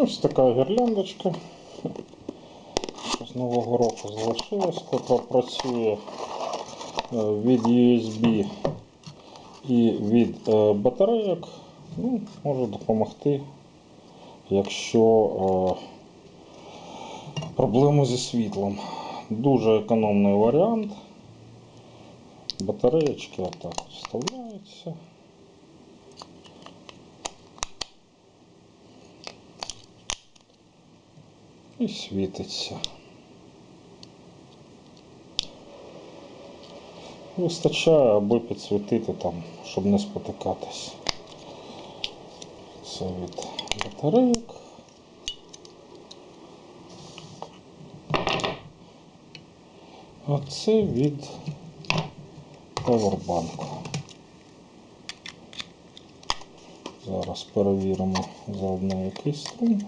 Ось така гірляндочка. З нового року залишилась, котра працює е, від USB і від е, батарейок. Ну, може допомогти, якщо е, проблеми зі світлом. Дуже економний варіант. Батареєчки отак вставляються. І світиться. Вистачає, аби підсвітити там, щоб не спотикатись. Це від батарейок. А це від павербанку. Зараз перевіримо заодно який струм.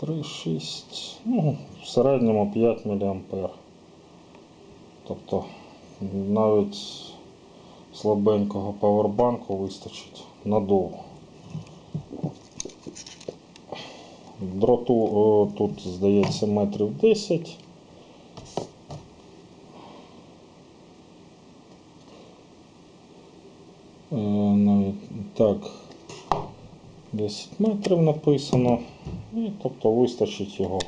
Три, шість, ну, в середньому 5 мА. Тобто навіть слабенького павербанку вистачить надовго. Дроту о, тут, здається, метрів 10. Е, так, 10 метрів написано. І тобто вистачить його.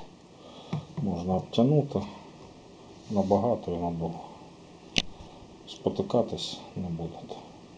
Можна обтягнути набагато і надовго. Спотикатись не будете.